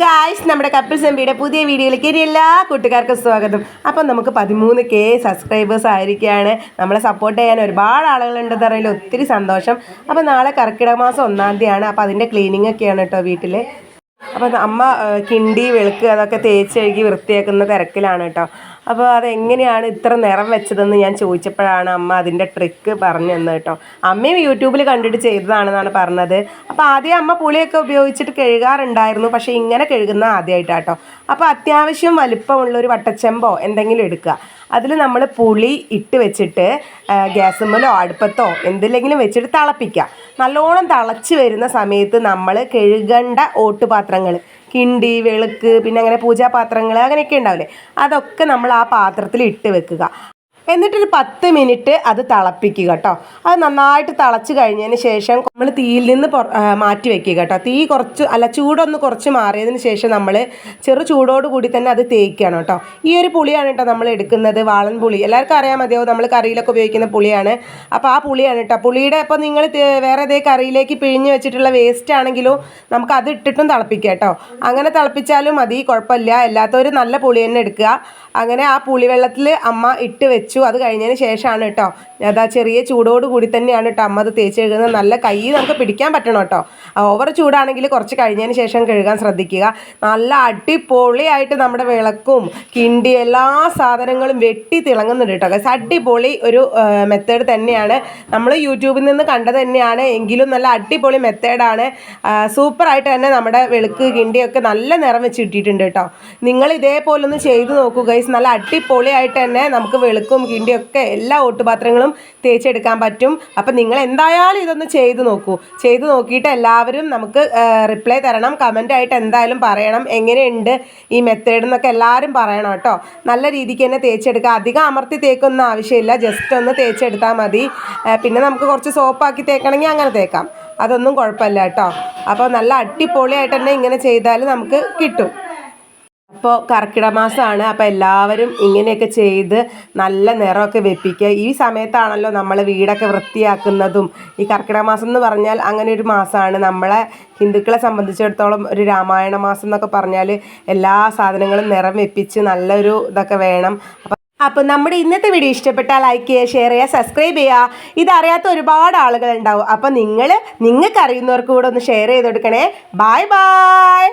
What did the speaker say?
Guys നമ്മുടെ couple സെമ്പിയുടെ പുതിയ വീഡിയോയിലേക്ക് എല്ലാ കൂട്ടുകാർക്കും സ്വാഗതം. അപ്പം നമുക്ക് പതിമൂന്ന് കെ സബ്സ്ക്രൈബേഴ്സ് ആയിരിക്കുകയാണ്. നമ്മളെ സപ്പോർട്ട് ചെയ്യാൻ ഒരുപാട് ആളുകളുണ്ടെന്ന് അറിയില്ല ഒത്തിരി സന്തോഷം. അപ്പം നാളെ കർക്കിടക മാസം ഒന്നാം തീയതിയാണ്. അപ്പം അതിന്റെ ക്ലീനിങ് ഒക്കെയാണ് കേട്ടോ വീട്ടിൽ അപ്പം അമ്മ കിണ്ടി വെളുക്ക് അതൊക്കെ തേച്ച് കഴുകി വൃത്തിയാക്കുന്ന തിരക്കിലാണ് കേട്ടോ അപ്പോൾ അതെങ്ങനെയാണ് ഇത്ര നിറം വെച്ചതെന്ന് ഞാൻ ചോദിച്ചപ്പോഴാണ് അമ്മ അതിന്റെ ട്രിക്ക് പറഞ്ഞു തന്നത് കേട്ടോ അമ്മയും യൂട്യൂബിൽ കണ്ടിട്ട് ചെയ്തതാണെന്നാണ് പറഞ്ഞത്. അപ്പോൾ ആദ്യം അമ്മ പുളിയൊക്കെ ഉപയോഗിച്ചിട്ട് കഴുകാറുണ്ടായിരുന്നു. പക്ഷേ ഇങ്ങനെ കഴുകുന്ന ആദ്യമായിട്ടാട്ടോ അപ്പോൾ അത്യാവശ്യം വലിപ്പമുള്ള ഒരു വട്ടച്ചെമ്പോ എന്തെങ്കിലും എടുക്കുക. അതിൽ നമ്മൾ പുളി ഇട്ട് വെച്ചിട്ട് ഗ്യാസുമ്മലോ അടുപ്പത്തോ എന്തിലെങ്കിലും വെച്ചിട്ട് തിളപ്പിക്കുക. നല്ലോണം തിളച്ച് വരുന്ന സമയത്ത് നമ്മൾ കഴുകേണ്ട ഓട്ടുപാത്രങ്ങൾ കിണ്ടി വെളുക്ക് പിന്നെ അങ്ങനെ പൂജാപാത്രങ്ങൾ അങ്ങനെയൊക്കെ ഉണ്ടാവില്ലേ? അതൊക്കെ നമ്മൾ ആ പാത്രത്തിൽ ഇട്ട് വെക്കുക. എന്നിട്ടൊരു പത്ത് മിനിറ്റ് അത് തിളപ്പിക്കുക കേട്ടോ. അത് നന്നായിട്ട് തിളച്ച് കഴിഞ്ഞതിന് ശേഷം നമ്മൾ തീയിൽ നിന്ന് മാറ്റി വെക്കുക കേട്ടോ. തീ കുറച്ച് അല്ല ചൂടൊന്ന് കുറച്ച് മാറിയതിന് ശേഷം നമ്മൾ ചെറു ചൂടോട് കൂടി തന്നെ അത് തേക്കുകയാണ് കേട്ടോ. ഈ ഒരു പുളിയാണ് കേട്ടോ നമ്മൾ എടുക്കുന്നത് വാളൻ പുളി. എല്ലാവർക്കും അറിയാൻ മതിയാവും നമ്മൾ കറിയിലൊക്കെ ഉപയോഗിക്കുന്ന പുളിയാണ്. അപ്പോൾ ആ പുളിയാണ് കേട്ടോ. പുളിയുടെ ഇപ്പോൾ നിങ്ങൾ വേറെ ഏതേ കറിയിലേക്ക് പിഴിഞ്ഞ് വെച്ചിട്ടുള്ള വേസ്റ്റ് ആണെങ്കിലും നമുക്ക് അത് ഇട്ടിട്ടും തിളപ്പിക്കുക കേട്ടോ. അങ്ങനെ തിളപ്പിച്ചാലും മതി കുഴപ്പമില്ല. എല്ലാത്തവരും നല്ല പുളി തന്നെ എടുക്കുക. അങ്ങനെ ആ പുളിവെള്ളത്തിൽ അമ്മ ഇട്ട് വെച്ചു അത് കഴിഞ്ഞതിന് ശേഷമാണ് കേട്ടോ. അതാ ചെറിയ ചൂടോട് കൂടി തന്നെയാണ് കേട്ടോ അമ്മ അത് തേച്ച് കഴുകുന്നത്. നല്ല കൈ നമുക്ക് പിടിക്കാൻ പറ്റണം കേട്ടോ. ഓവർ ചൂടാണെങ്കിൽ കുറച്ച് കഴിഞ്ഞതിന് ശേഷം കഴുകാൻ ശ്രദ്ധിക്കുക. നല്ല അടിപൊളിയായിട്ട് നമ്മുടെ വിളക്കും കിണ്ടി എല്ലാ സാധനങ്ങളും വെട്ടി തിളങ്ങുന്നുണ്ട് കേട്ടോ. Guys. അടിപൊളി ഒരു മെത്തേഡ് തന്നെയാണ്. നമ്മൾ യൂട്യൂബിൽ നിന്ന് കണ്ടത് തന്നെയാണ്. എങ്കിലും നല്ല അടിപൊളി മെത്തേഡാണ് സൂപ്പറായിട്ട് തന്നെ നമ്മുടെ വെളുക്ക് കിണ്ടിയൊക്കെ നല്ല നിറം വെച്ച് കിട്ടിയിട്ടുണ്ട് കേട്ടോ. നിങ്ങൾ ഇതേപോലെ ഒന്ന് ചെയ്ത് നോക്കൂ ഗൈസ് നല്ല അടിപൊളിയായിട്ട് തന്നെ നമുക്ക് വെളുക്കും കിണ്ടിയൊക്കെ എല്ലാ ഓട്ടുപാത്രങ്ങളും തേച്ചെടുക്കാൻ പറ്റും. അപ്പം നിങ്ങൾ എന്തായാലും ഇതൊന്ന് ചെയ്ത് നോക്കൂ. ചെയ്ത് നോക്കിയിട്ട് എല്ലാവരും നമുക്ക് റിപ്ലൈ തരണം. കമന്റ് ആയിട്ട് എന്തായാലും പറയണം. എങ്ങനെയുണ്ട് ഈ മെത്തേഡ് എന്നൊക്കെ എല്ലാവരും പറയണം കേട്ടോ. നല്ല രീതിക്ക് തന്നെ തേച്ചെടുക്കുക അധികം അമർത്തി തേക്കൊന്നും ആവശ്യമില്ല. ജസ്റ്റ് ഒന്ന് തേച്ചെടുത്താൽ മതി. പിന്നെ നമുക്ക് കുറച്ച് സോപ്പാക്കി തേക്കണമെങ്കിൽ അങ്ങനെ തേക്കാം. അതൊന്നും കുഴപ്പമില്ല കേട്ടോ. അപ്പോൾ നല്ല അടിപൊളിയായിട്ട് തന്നെ ഇങ്ങനെ ചെയ്താൽ നമുക്ക് കിട്ടും. അപ്പോൾ കർക്കിടക മാസമാണ് അപ്പോൾ എല്ലാവരും ഇങ്ങനെയൊക്കെ ചെയ്ത് നല്ല നിറമൊക്കെ വെപ്പിക്കുക. ഈ സമയത്താണല്ലോ നമ്മൾ വീടൊക്കെ വൃത്തിയാക്കുന്നതും. ഈ കർക്കിടക മാസം എന്ന് പറഞ്ഞാൽ അങ്ങനെ ഒരു മാസമാണ് നമ്മളെ ഹിന്ദുക്കളെ സംബന്ധിച്ചിടത്തോളം ഒരു രാമായണ മാസം എന്നൊക്കെ പറഞ്ഞാൽ എല്ലാ സാധനങ്ങളും നിറം വെപ്പിച്ച് നല്ലൊരു ഇതൊക്കെ വേണം. അപ്പം അപ്പോൾ നമ്മുടെ ഇന്നത്തെ വീഡിയോ ഇഷ്ടപ്പെട്ടാൽ ലൈക്ക് ചെയ്യുക ഷെയർ ചെയ്യുക സബ്സ്ക്രൈബ് ചെയ്യുക. ഇതറിയാത്ത ഒരുപാട് ആളുകൾ ഉണ്ടാവും അപ്പോൾ നിങ്ങൾ നിങ്ങൾക്ക് അറിയുന്നവർക്ക് കൂടെ ഒന്ന് ഷെയർ ചെയ്ത് കൊടുക്കണേ. Bye bye